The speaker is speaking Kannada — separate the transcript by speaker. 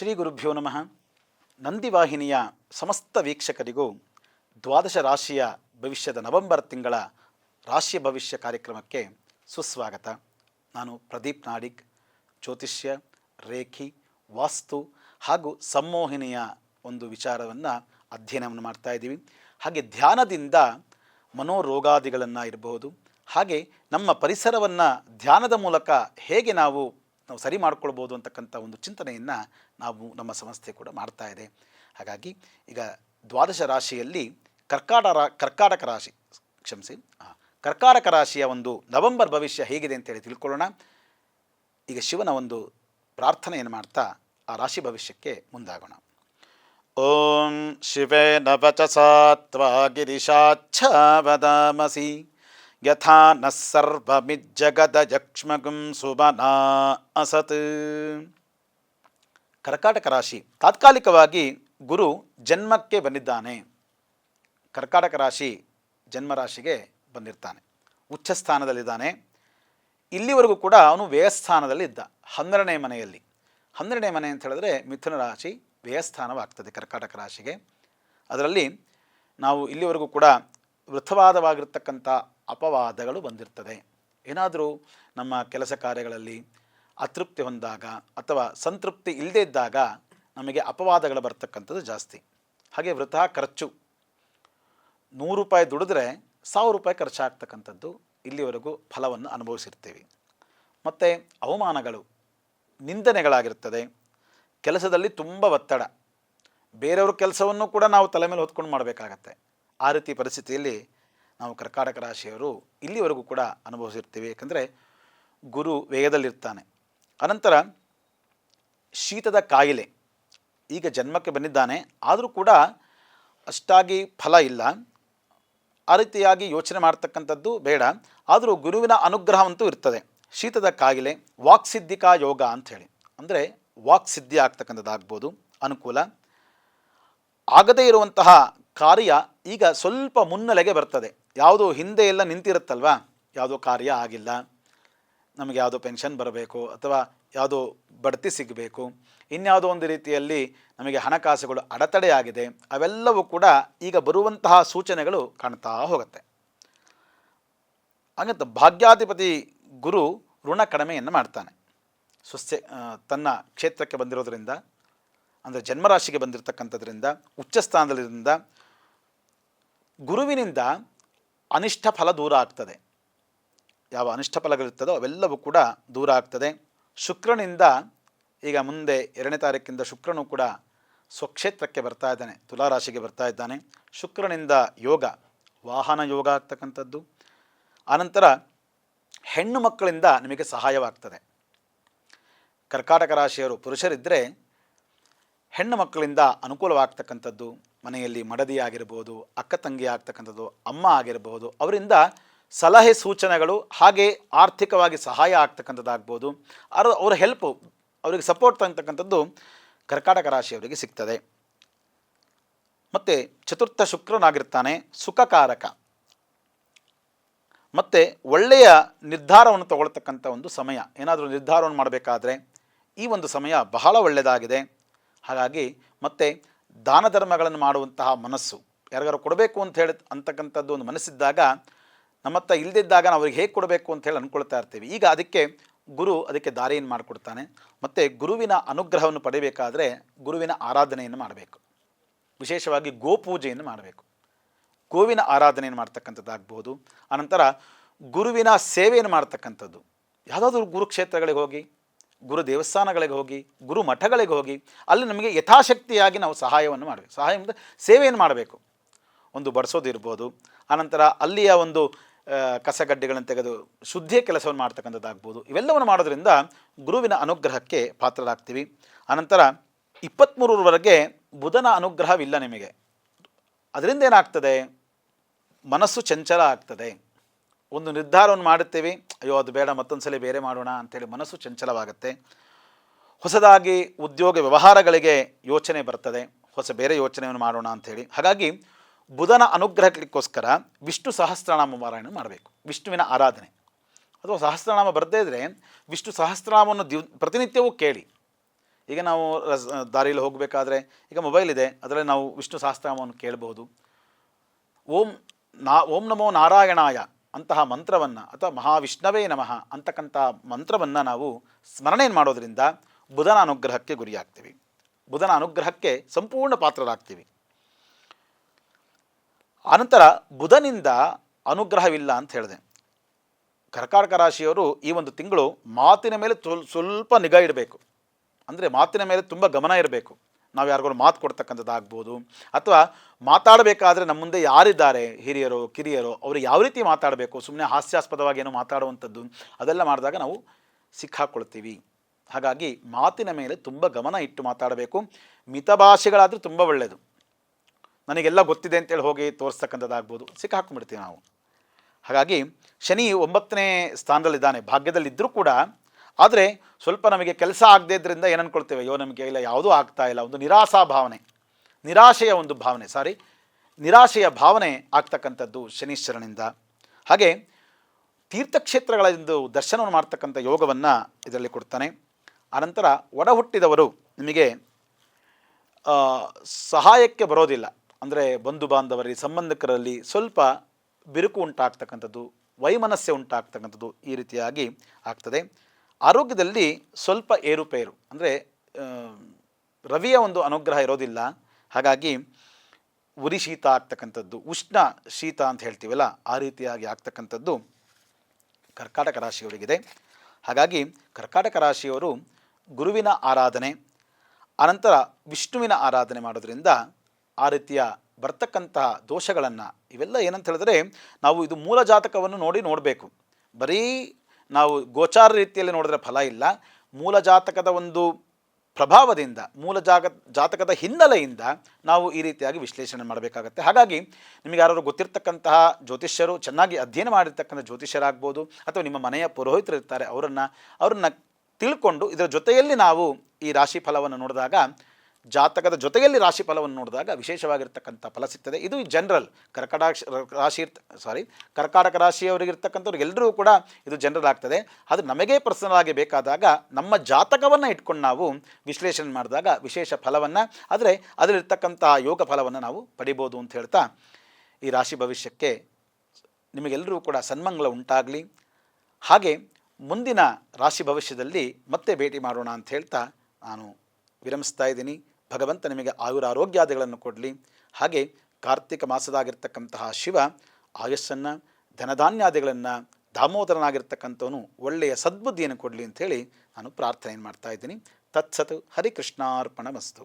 Speaker 1: ಶ್ರೀ ಗುರುಭ್ಯೋ ನಮಃ. ನಂದಿವಾಹಿನಿಯ ಸಮಸ್ತ ವೀಕ್ಷಕರಿಗೂ ದ್ವಾದಶ ರಾಶಿಯ ಭವಿಷ್ಯದ ನವೆಂಬರ್ ತಿಂಗಳ ರಾಶಿ ಭವಿಷ್ಯ ಕಾರ್ಯಕ್ರಮಕ್ಕೆ ಸುಸ್ವಾಗತ. ನಾನು ಪ್ರದೀಪ್ ನಾಡಿಗ್, ಜ್ಯೋತಿಷ್ಯ, ರೇಖಿ, ವಾಸ್ತು ಹಾಗೂ ಸಂಮೋಹಿನಿಯ ಒಂದು ವಿಚಾರವನ್ನು ಅಧ್ಯಯನವನ್ನು ಮಾಡ್ತಾ ಇದ್ದೀವಿ. ಹಾಗೆ ಧ್ಯಾನದಿಂದ ಮನೋರೋಗಾದಿಗಳನ್ನು ಇರಬಹುದು. ಹಾಗೆ ನಮ್ಮ ಪರಿಸರವನ್ನು ಧ್ಯಾನದ ಮೂಲಕ ಹೇಗೆ ನಾವು ನಾವು ಸರಿ ಮಾಡ್ಕೊಳ್ಬೋದು ಅಂತಕ್ಕಂಥ ಒಂದು ಚಿಂತನೆಯನ್ನು ನಾವು ನಮ್ಮ ಸಂಸ್ಥೆ ಕೂಡ ಮಾಡ್ತಾ ಇದೆ. ಹಾಗಾಗಿ ಈಗ ದ್ವಾದಶ ರಾಶಿಯಲ್ಲಿ ಕರ್ಕಾಟ ರಾ ಕರ್ಕಾಟಕ ರಾಶಿ, ಕ್ಷಮಿಸಿ ಕರ್ಕಾಟಕ ರಾಶಿಯ ಒಂದು ನವೆಂಬರ್ ಭವಿಷ್ಯ ಹೇಗಿದೆ ಅಂತೇಳಿ ತಿಳ್ಕೊಳ್ಳೋಣ. ಈಗ ಶಿವನ ಒಂದು ಪ್ರಾರ್ಥನೆಯನ್ನು ಮಾಡ್ತಾ ಆ ರಾಶಿ ಭವಿಷ್ಯಕ್ಕೆ ಮುಂದಾಗೋಣ. ಓಂ ಶಿವೇ ನವಚ ಸಾತ್ವಾ ಗಿರಿಶಾಚ್ಛ ವದಾಮಸಿ ಯಥಾ ನ ಸರ್ವಮಿಜ್ಜಗದಯಕ್ಷ್ಮಗುಂ ಸುಮನಾ ಅಸತ್ ಕರ್ಕಾಟಕ ರಾಶಿ ತಾತ್ಕಾಲಿಕವಾಗಿ ಗುರು ಜನ್ಮಕ್ಕೆ ಬಂದಿದ್ದಾನೆ. ಕರ್ಕಾಟಕ ರಾಶಿ ಜನ್ಮರಾಶಿಗೆ ಬಂದಿರ್ತಾನೆ. ಉಚ್ಚ ಸ್ಥಾನದಲ್ಲಿದ್ದಾನೆ. ಇಲ್ಲಿವರೆಗೂ ಕೂಡ ಅವನು ವ್ಯಯಸ್ಥಾನದಲ್ಲಿ ಇದ್ದ, ಹನ್ನೆರಡನೇ ಮನೆಯಲ್ಲಿ. ಹನ್ನೆರಡನೇ ಮನೆ ಅಂತ ಹೇಳಿದ್ರೆ ಮಿಥುನ ರಾಶಿ ವ್ಯಯಸ್ಥಾನವಾಗ್ತದೆ ಕರ್ಕಾಟಕ ರಾಶಿಗೆ. ಅದರಲ್ಲಿ ನಾವು ಇಲ್ಲಿವರೆಗೂ ಕೂಡ ವೃಥವಾದವಾಗಿರ್ತಕ್ಕಂಥ ಅಪವಾದಗಳು ಬಂದಿರ್ತದೆ. ಏನಾದರೂ ನಮ್ಮ ಕೆಲಸ ಕಾರ್ಯಗಳಲ್ಲಿ ಅತೃಪ್ತಿ ಹೊಂದಾಗ ಅಥವಾ ಸಂತೃಪ್ತಿ ಇಲ್ಲದೇ ಇದ್ದಾಗ ನಮಗೆ ಅಪವಾದಗಳು ಬರ್ತಕ್ಕಂಥದ್ದು ಜಾಸ್ತಿ. ಹಾಗೆ ವೃಥಾ ಖರ್ಚು. ನೂರು ರೂಪಾಯಿ ದುಡಿದ್ರೆ ಸಾವಿರ ರೂಪಾಯಿ ಖರ್ಚಾಗ್ತಕ್ಕಂಥದ್ದು ಇಲ್ಲಿವರೆಗೂ ಫಲವನ್ನು ಅನುಭವಿಸಿರ್ತೀವಿ. ಮತ್ತು ಅವಮಾನಗಳು, ನಿಂದನೆಗಳಾಗಿರ್ತದೆ. ಕೆಲಸದಲ್ಲಿ ತುಂಬ ಒತ್ತಡ. ಬೇರೆಯವ್ರ ಕೆಲಸವನ್ನು ಕೂಡ ನಾವು ತಲೆ ಮೇಲೆ ಹೊತ್ಕೊಂಡು ಮಾಡಬೇಕಾಗತ್ತೆ. ಆ ರೀತಿ ಪರಿಸ್ಥಿತಿಯಲ್ಲಿ ನಾವು ಕರ್ಕಾಟಕ ರಾಶಿಯವರು ಇಲ್ಲಿವರೆಗೂ ಕೂಡ ಅನುಭವಿಸಿರ್ತೀವಿ. ಏಕೆಂದರೆ ಗುರು ವೇಗದಲ್ಲಿರ್ತಾನೆ. ಅನಂತರ ಶೀತದ ಕಾಯಿಲೆ ಈಗ ಜನ್ಮಕ್ಕೆ ಬಂದಿದ್ದಾನೆ. ಆದರೂ ಕೂಡ ಅಷ್ಟಾಗಿ ಫಲ ಇಲ್ಲ. ಆ ರೀತಿಯಾಗಿ ಯೋಚನೆ ಮಾಡ್ತಕ್ಕಂಥದ್ದು ಬೇಡ. ಆದರೂ ಗುರುವಿನ ಅನುಗ್ರಹವಂತೂ ಇರ್ತದೆ. ಶೀತದ ಕಾಯಿಲೆ, ವಾಕ್ಸಿದ್ಧಿಕಾ ಯೋಗ ಅಂಥೇಳಿ. ಅಂದರೆ ವಾಕ್ಸಿದ್ಧಿ ಆಗ್ತಕ್ಕಂಥದ್ದಾಗ್ಬೋದು. ಅನುಕೂಲ. ಆಗದೇ ಇರುವಂತಹ ಕಾರ್ಯ ಈಗ ಸ್ವಲ್ಪ ಮುನ್ನೆಲೆಗೆ ಬರ್ತದೆ. ಯಾವುದೋ ಹಿಂದೆ ಎಲ್ಲ ನಿಂತಿರುತ್ತಲ್ವಾ? ಯಾವುದೋ ಕಾರ್ಯ ಆಗಿಲ್ಲ. ನಮಗೆ ಯಾವುದೋ ಪೆನ್ಷನ್ ಬರಬೇಕು ಅಥವಾ ಯಾವುದೋ ಬಡ್ತಿ ಸಿಗಬೇಕು. ಇನ್ಯಾವುದೋ ಒಂದು ರೀತಿಯಲ್ಲಿ ನಮಗೆ ಹಣಕಾಸುಗಳು ಅಡೆತಡೆಯಾಗಿದೆ. ಅವೆಲ್ಲವೂ ಕೂಡ ಈಗ ಬರುವಂತಹ ಸೂಚನೆಗಳು ಕಾಣ್ತಾ ಹೋಗುತ್ತೆ. ಹಾಗಂತ ಭಾಗ್ಯಾಧಿಪತಿ ಗುರು ಋಣ ಕಡಿಮೆಯನ್ನು ಮಾಡ್ತಾನೆ. ಸ್ವಸ್ಥ ತನ್ನ ಕ್ಷೇತ್ರಕ್ಕೆ ಬಂದಿರೋದ್ರಿಂದ, ಅಂದರೆ ಜನ್ಮರಾಶಿಗೆ ಬಂದಿರತಕ್ಕಂಥದ್ರಿಂದ ಉಚ್ಚ ಸ್ಥಾನದಲ್ಲಿರಿಂದ ಗುರುವಿನಿಂದ ಅನಿಷ್ಟ ಫಲ ದೂರ ಆಗ್ತದೆ. ಯಾವ ಅನಿಷ್ಟ ಫಲಗಳಿರ್ತದೋ ಅವೆಲ್ಲವೂ ಕೂಡ ದೂರ ಆಗ್ತದೆ. ಶುಕ್ರನಿಂದ ಈಗ ಮುಂದೆ ಎರಡನೇ ತಾರೀಕಿಂದ ಶುಕ್ರನು ಕೂಡ ಸ್ವಕ್ಷೇತ್ರಕ್ಕೆ ಬರ್ತಾ ಇದ್ದಾನೆ, ತುಲಾರಾಶಿಗೆ ಬರ್ತಾ ಇದ್ದಾನೆ. ಶುಕ್ರನಿಂದ ಯೋಗ, ವಾಹನ ಯೋಗ ಆಗ್ತಕ್ಕಂಥದ್ದು. ಆನಂತರ ಹೆಣ್ಣು ಮಕ್ಕಳಿಂದ ನಿಮಗೆ ಸಹಾಯವಾಗ್ತದೆ. ಕರ್ಕಾಟಕ ರಾಶಿಯವರು ಪುರುಷರಿದ್ದರೆ ಹೆಣ್ಣು ಮಕ್ಕಳಿಂದ ಅನುಕೂಲವಾಗ್ತಕ್ಕಂಥದ್ದು, ಮನೆಯಲ್ಲಿ ಮಡದಿ ಆಗಿರ್ಬೋದು ಅಕ್ಕ ತಂಗಿ ಆಗ್ತಕ್ಕಂಥದ್ದು, ಅಮ್ಮ ಆಗಿರಬಹುದು ಅವರಿಂದ ಸಲಹೆ ಸೂಚನೆಗಳು ಹಾಗೆ ಆರ್ಥಿಕವಾಗಿ ಸಹಾಯ ಆಗ್ತಕ್ಕಂಥದ್ದಾಗ್ಬೋದು. ಅವ್ರ ಅವರ ಹೆಲ್ಪು ಅವರಿಗೆ ಸಪೋರ್ಟ್ ಅಂತಕ್ಕಂಥದ್ದು ಕರ್ಕಾಟಕ ರಾಶಿಯವರಿಗೆ ಸಿಗ್ತದೆ. ಮತ್ತು ಚತುರ್ಥ ಶುಕ್ರನಾಗಿರ್ತಾನೆ, ಸುಖಕಾರಕ. ಮತ್ತು ಒಳ್ಳೆಯ ನಿರ್ಧಾರವನ್ನು ತಗೊಳ್ತಕ್ಕಂಥ ಒಂದು ಸಮಯ. ಏನಾದರೂ ನಿರ್ಧಾರವನ್ನು ಮಾಡಬೇಕಾದ್ರೆ ಈ ಒಂದು ಸಮಯ ಬಹಳ ಒಳ್ಳೆಯದಾಗಿದೆ ಹಾಗಾಗಿ ಮತ್ತು ದಾನ ಧರ್ಮಗಳನ್ನು ಮಾಡುವಂತಹ ಮನಸ್ಸು ಯಾರಿಗಾರು ಕೊಡಬೇಕು ಅಂತ ಹೇಳಿ ಅಂತಕ್ಕಂಥದ್ದು ಒಂದು ಮನಸ್ಸಿದ್ದಾಗ ನಮ್ಮ ಹತ್ರ ಇಲ್ಲದಿದ್ದಾಗ ನಾವು ಅವ್ರಿಗೆ ಹೇಗೆ ಕೊಡಬೇಕು ಅಂತ ಹೇಳಿ ಅಂದ್ಕೊಳ್ತಾ ಇರ್ತೀವಿ. ಈಗ ಅದಕ್ಕೆ ಗುರು ಅದಕ್ಕೆ ದಾರಿಯನ್ನು ಮಾಡಿಕೊಡ್ತಾನೆ. ಮತ್ತು ಗುರುವಿನ ಅನುಗ್ರಹವನ್ನು ಪಡೆಯಬೇಕಾದ್ರೆ ಗುರುವಿನ ಆರಾಧನೆಯನ್ನು ಮಾಡಬೇಕು. ವಿಶೇಷವಾಗಿ ಗೋಪೂಜೆಯನ್ನು ಮಾಡಬೇಕು. ಗೋವಿನ ಆರಾಧನೆಯನ್ನು ಮಾಡ್ತಕ್ಕಂಥದ್ದಾಗ್ಬೋದು. ಆನಂತರ ಗುರುವಿನ ಸೇವೆಯನ್ನು ಮಾಡ್ತಕ್ಕಂಥದ್ದು. ಯಾವುದಾದ್ರೂ ಗುರುಕ್ಷೇತ್ರಗಳಿಗೆ ಹೋಗಿ ಗುರು ದೇವಸ್ಥಾನಗಳಿಗೆ ಹೋಗಿ, ಗುರು ಮಠಗಳಿಗೆ ಹೋಗಿ, ಅಲ್ಲಿ ನಮಗೆ ಯಥಾಶಕ್ತಿಯಾಗಿ ನಾವು ಸಹಾಯವನ್ನು ಮಾಡಬೇಕು. ಸಹಾಯ ಅಂದರೆ ಸೇವೆಯನ್ನು ಮಾಡಬೇಕು. ಒಂದು ಬಡಿಸೋದಿರ್ಬೋದು ಆನಂತರ ಅಲ್ಲಿಯ ಒಂದು ಕಸಗಡ್ಡೆಗಳನ್ನು ತೆಗೆದು ಶುದ್ಧಿಯ ಕೆಲಸವನ್ನು ಮಾಡ್ತಕ್ಕಂಥದ್ದಾಗ್ಬೋದು ಇವೆಲ್ಲವನ್ನು ಮಾಡೋದ್ರಿಂದ ಗುರುವಿನ ಅನುಗ್ರಹಕ್ಕೆ ಪಾತ್ರರಾಗ್ತೀವಿ. ಅನಂತರ ಇಪ್ಪತ್ತ್ಮೂರರವರೆಗೆ ಬುಧನ ಅನುಗ್ರಹವಿಲ್ಲ ನಿಮಗೆ. ಅದರಿಂದ ಏನಾಗ್ತದೆ? ಮನಸ್ಸು ಚಂಚಲ ಆಗ್ತದೆ. ಒಂದು ನಿರ್ಧಾರವನ್ನು ಮಾಡುತ್ತೇವೆ, ಅಯ್ಯೋ ಅದು ಬೇಡ, ಮತ್ತೊಂದು ಸಲ ಬೇರೆ ಮಾಡೋಣ ಅಂಥೇಳಿ ಮನಸ್ಸು ಚಂಚಲವಾಗುತ್ತೆ. ಹೊಸದಾಗಿ ಉದ್ಯೋಗ ವ್ಯವಹಾರಗಳಿಗೆ ಯೋಚನೆ ಬರ್ತದೆ, ಹೊಸ ಬೇರೆ ಯೋಚನೆಯನ್ನು ಮಾಡೋಣ ಅಂಥೇಳಿ ಹಾಗಾಗಿ ಬುಧನ ಅನುಗ್ರಹಕ್ಕೋಸ್ಕರ ವಿಷ್ಣು ಸಹಸ್ರನಾಮ ಪಾರಾಯಣ ಮಾಡಬೇಕು, ವಿಷ್ಣುವಿನ ಆರಾಧನೆ. ಅಥವಾ ಸಹಸ್ರನಾಮ ಬರದೇ ಇದ್ದರೆ ವಿಷ್ಣು ಸಹಸ್ರನಾಮವನ್ನು ದಿವ್, ಪ್ರತಿನಿತ್ಯವೂ ಕೇಳಿ. ಈಗ ನಾವು ರಸ್ ದಾರಿಯಲ್ಲಿ ಹೋಗಬೇಕಾದ್ರೆ ಈಗ ಮೊಬೈಲ್ ಇದೆ, ಅದರಲ್ಲಿ ನಾವು ವಿಷ್ಣು ಸಹಸ್ರನಾಮವನ್ನು ಕೇಳಬಹುದು. ಓಂ ನಾ, ಓಂ ನಮೋ ನಾರಾಯಣಾಯ ಅಂತಹ ಮಂತ್ರವನ್ನು ಅಥವಾ ಮಹಾವಿಷ್ಣವೇ ನಮಃ ಅಂತಕ್ಕಂಥ ಮಂತ್ರವನ್ನು ನಾವು ಸ್ಮರಣೆ ಮಾಡೋದ್ರಿಂದ ಬುಧನ ಅನುಗ್ರಹಕ್ಕೆ ಗುರಿಯಾಗ್ತೀವಿ. ಬುಧನ ಅನುಗ್ರಹಕ್ಕೆ ಸಂಪೂರ್ಣ ಪಾತ್ರರಾಗ್ತೀವಿ. ಆನಂತರ ಬುಧನಿಂದ ಅನುಗ್ರಹವಿಲ್ಲ ಅಂತ ಹೇಳಿದೆ. ಕರ್ಕಾಟಕ ರಾಶಿಯವರು ಈ ಒಂದು ತಿಂಗಳು ಮಾತಿನ ಮೇಲೆ ಸ್ವಲ್- ಸ್ವಲ್ಪ ನಿಗಾ ಇಡಬೇಕು. ಅಂದರೆ ಮಾತಿನ ಮೇಲೆ ತುಂಬ ಗಮನ ಇರಬೇಕು. ನಾವು ಯಾರಿಗೂ ಮಾತು ಕೊಡ್ತಕ್ಕಂಥದ್ದಾಗ್ಬೋದು ಅಥವಾ ಮಾತಾಡಬೇಕಾದ್ರೆ ನಮ್ಮ ಮುಂದೆ ಯಾರಿದ್ದಾರೆ? ಹಿರಿಯರು, ಕಿರಿಯರು, ಅವರು ಯಾವ ರೀತಿ ಮಾತಾಡಬೇಕು? ಸುಮ್ಮನೆ ಹಾಸ್ಯಾಸ್ಪದವಾಗಿ ಏನೋ ಮಾತಾಡುವಂಥದ್ದು, ಅದೆಲ್ಲ ಮಾಡಿದಾಗ ನಾವು ಸಿಕ್ಕಾಕೊಳ್ತೀವಿ. ಹಾಗಾಗಿ ಮಾತಿನ ಮೇಲೆ ತುಂಬ ಗಮನ ಇಟ್ಟು ಮಾತಾಡಬೇಕು. ಮಿತ ಭಾಷೆಗಳಾದರೂ ತುಂಬ ಒಳ್ಳೆಯದು ನನಗೆಲ್ಲ ಗೊತ್ತಿದೆ ಅಂತೇಳಿ ಹೋಗಿ ತೋರಿಸ್ತಕ್ಕಂಥದ್ದಾಗ್ಬೋದು ಸಿಕ್ಕಾಕೊಂಡ್ಬಿಡ್ತೀವಿ ನಾವು. ಹಾಗಾಗಿ ಶನಿ ಒಂಬತ್ತನೇ ಸ್ಥಾನದಲ್ಲಿದ್ದಾನೆ. ಭಾಗ್ಯದಲ್ಲಿದ್ದರೂ ಕೂಡ ಆದರೆ ಸ್ವಲ್ಪ ನಮಗೆ ಕೆಲಸ ಆಗದೇ ಇದ್ರಿಂದ ಏನು ಅನ್ಕೊಳ್ತೇವೆ? ಅಯ್ಯೋ, ನಮಗೆ ಇಲ್ಲ, ಯಾವುದೂ ಆಗ್ತಾ ಇಲ್ಲ. ಒಂದು ನಿರಾಸಾ ಭಾವನೆ. ನಿರಾಶೆಯ ಒಂದು ಭಾವನೆ ಸಾರಿ ನಿರಾಶೆಯ ಭಾವನೆ ಆಗ್ತಕ್ಕಂಥದ್ದು ಶನೀಶ್ವರನಿಂದ. ಹಾಗೆ ತೀರ್ಥಕ್ಷೇತ್ರಗಳಿಂದು ದರ್ಶನವನ್ನು ಮಾಡ್ತಕ್ಕಂಥ ಯೋಗವನ್ನು ಇದರಲ್ಲಿ ಕೊಡ್ತಾನೆ. ಆನಂತರ ಒಡ ಹುಟ್ಟಿದವರು ನಿಮಗೆ ಸಹಾಯಕ್ಕೆ ಬರೋದಿಲ್ಲ. ಅಂದರೆ ಬಂಧು ಬಾಂಧವರಲ್ಲಿ, ಸಂಬಂಧಿಕರಲ್ಲಿ ಸ್ವಲ್ಪ ಬಿರುಕು ಉಂಟಾಗ್ತಕ್ಕಂಥದ್ದು ವೈಮನಸ್ಸೆ ಉಂಟಾಗ್ತಕ್ಕಂಥದ್ದು ಈ ರೀತಿಯಾಗಿ ಆಗ್ತದೆ. ಆರೋಗ್ಯದಲ್ಲಿ ಸ್ವಲ್ಪ ಏರುಪೇರು, ಅಂದರೆ ರವಿಯ ಒಂದು ಅನುಗ್ರಹ ಇರೋದಿಲ್ಲ. ಹಾಗಾಗಿ ಉರಿ ಶೀತ ಆಗ್ತಕ್ಕಂಥದ್ದು, ಉಷ್ಣ ಶೀತ ಅಂತ ಹೇಳ್ತೀವಲ್ಲ, ಆ ರೀತಿಯಾಗಿ ಆಗ್ತಕ್ಕಂಥದ್ದು ಕರ್ಕಾಟಕ ರಾಶಿಯವರಿಗಿದೆ. ಹಾಗಾಗಿ ಕರ್ಕಾಟಕ ರಾಶಿಯವರು ಗುರುವಿನ ಆರಾಧನೆ, ಅನಂತರ ವಿಷ್ಣುವಿನ ಆರಾಧನೆ ಮಾಡೋದ್ರಿಂದ ಆ ರೀತಿಯ ಬರ್ತಕ್ಕಂತಹ ದೋಷಗಳನ್ನು ಇವೆಲ್ಲ ಏನಂತ ಹೇಳಿದ್ರೆ, ನಾವು ಇದು ಮೂಲ ಜಾತಕವನ್ನು ನೋಡಿ ನೋಡಬೇಕು. ಬರೀ ನಾವು ಗೋಚಾರ ರೀತಿಯಲ್ಲಿ ನೋಡಿದ್ರೆ ಫಲ ಇಲ್ಲ. ಮೂಲ ಜಾತಕದ ಒಂದು ಪ್ರಭಾವದಿಂದ, ಮೂಲ ಜಾಗ, ಜಾತಕದ ಹಿನ್ನೆಲೆಯಿಂದ ನಾವು ಈ ರೀತಿಯಾಗಿ ವಿಶ್ಲೇಷಣೆ ಮಾಡಬೇಕಾಗತ್ತೆ. ಹಾಗಾಗಿ ನಿಮಗೆ ಯಾರಾದರೂ ಗೊತ್ತಿರ್ತಕ್ಕಂತಹ ಜ್ಯೋತಿಷ್ಯರು, ಚೆನ್ನಾಗಿ ಅಧ್ಯಯನ ಮಾಡಿರ್ತಕ್ಕಂಥ ಜ್ಯೋತಿಷ್ಯರಾಗ್ಬೋದು, ಅಥವಾ ನಿಮ್ಮ ಮನೆಯ ಪುರೋಹಿತರು ಇರ್ತಾರೆ, ಅವರನ್ನು ಅವರನ್ನು ತಿಳ್ಕೊಂಡು ಇದರ ಜೊತೆಯಲ್ಲಿ ನಾವು ಈ ರಾಶಿ ಫಲವನ್ನು ನೋಡಿದಾಗ ಜಾತಕದ ಜೊತೆಯಲ್ಲಿ ರಾಶಿ ಫಲವನ್ನು ನೋಡಿದಾಗ ವಿಶೇಷವಾಗಿರ್ತಕ್ಕಂಥ ಫಲ ಸಿಗ್ತದೆ. ಇದು ಜನರಲ್ ಕರ್ಕಟಾಕ್ಷ, ರಾಶಿ ಇರ್ತ ಸಾರಿ ಕರ್ಕಾಟಕ ರಾಶಿಯವರಿಗಿರ್ತಕ್ಕಂಥವ್ರು ಎಲ್ಲರೂ ಕೂಡ ಇದು ಜನರಲ್ ಆಗ್ತದೆ. ಅದು ನಮಗೆ ಪರ್ಸನಲ್ ಆಗಿ ಬೇಕಾದಾಗ ನಮ್ಮ ಜಾತಕವನ್ನು ಇಟ್ಕೊಂಡು ನಾವು ವಿಶ್ಲೇಷಣೆ ಮಾಡಿದಾಗ ವಿಶೇಷ ಫಲವನ್ನು, ಆದರೆ ಅದರಲ್ಲಿರ್ತಕ್ಕಂಥ ಯೋಗ ಫಲವನ್ನು ನಾವು ಪಡಿಬೋದು ಅಂತ ಹೇಳ್ತಾ ಈ ರಾಶಿ ಭವಿಷ್ಯಕ್ಕೆ ನಿಮಗೆಲ್ಲರೂ ಕೂಡ ಸನ್ಮಂಗಲ ಉಂಟಾಗಲಿ. ಹಾಗೆ ಮುಂದಿನ ರಾಶಿ ಭವಿಷ್ಯದಲ್ಲಿ ಮತ್ತೆ ಭೇಟಿ ಮಾಡೋಣ ಅಂತ ಹೇಳ್ತಾ ನಾನು ವಿರಮಿಸ್ತಾ ಇದ್ದೀನಿ. ಭಗವಂತ ನಿಮಗೆ ಆಯುರ ಆರೋಗ್ಯಾದಿಗಳನ್ನು ಕೊಡಲಿ. ಹಾಗೆ ಕಾರ್ತಿಕ ಮಾಸದಾಗಿರ್ತಕ್ಕಂತಹ ಶಿವ ಆಯಸ್ಸನ್ನು, ಧನಧಾನ್ಯಾದಿಗಳನ್ನು, ದಾಮೋದರನಾಗಿರ್ತಕ್ಕಂಥವನು ಒಳ್ಳೆಯ ಸದ್ಬುದ್ಧಿಯನ್ನು ಕೊಡಲಿ ಅಂಥೇಳಿ ನಾನು ಪ್ರಾರ್ಥನೆ ಮಾಡ್ತಾ ಇದ್ದೀನಿ. ತತ್ಸತ್ ಹರಿಕೃಷ್ಣಾರ್ಪಣ ಮಸ್ತು